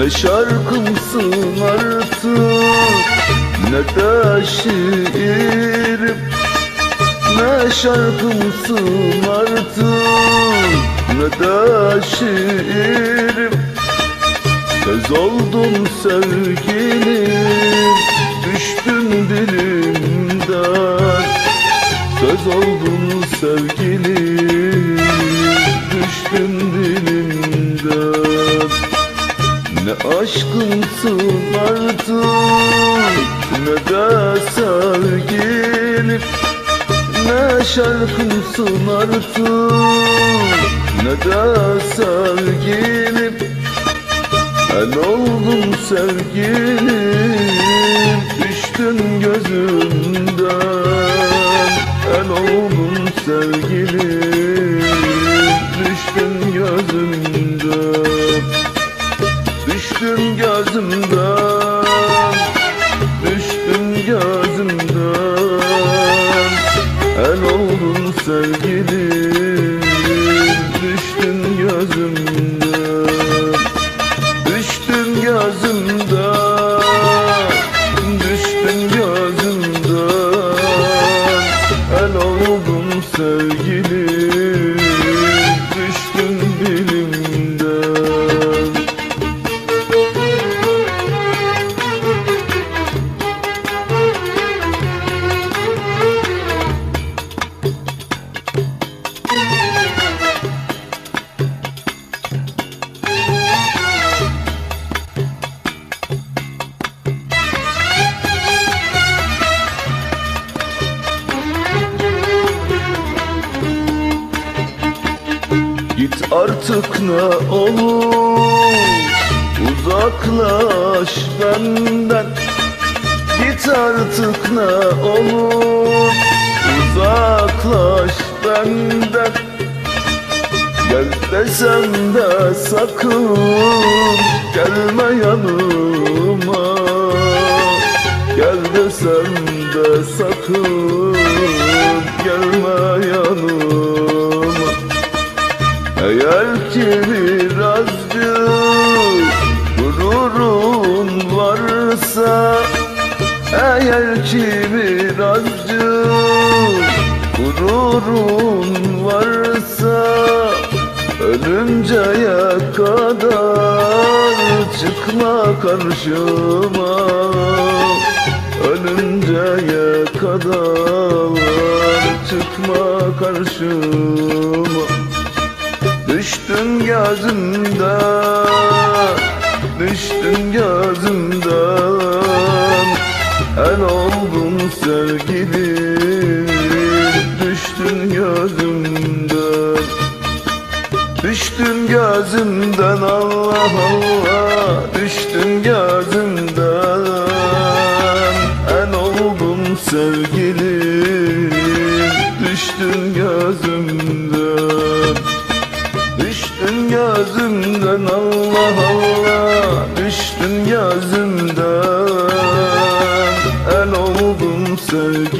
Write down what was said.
Ne şarkımsın artık. Ne de şiirim Ne şarkımsın artık. Ne de şiirim Söz oldum sevgilim. Düştün dilimden. Söz oldun sevgilim. Düştün dilimden Ne aşkımsın artık Ne de sevgilim Ne şarkımsın artık Ne de sevgilim El oldum sevgilim Düştün gözümden El oldum sevgilim artık ne olur Uzaklaş benden. Git artık ne olur Uzaklaş benden. Gel desem de sakın Eğer ki birazcık gururun varsa Ölünceye kadar çıkma karşıma. Ölünceye kadar çıkma karşıma. Düştün gözümden Düştün gözümden El oldum sevgilim Düştün gözümden. Düştün gözümden Allah Allah Düştün gözümden. El oldum sevgilim Düştün gözümden. Düştün gözümden Allah gözümden El oldum sevgilim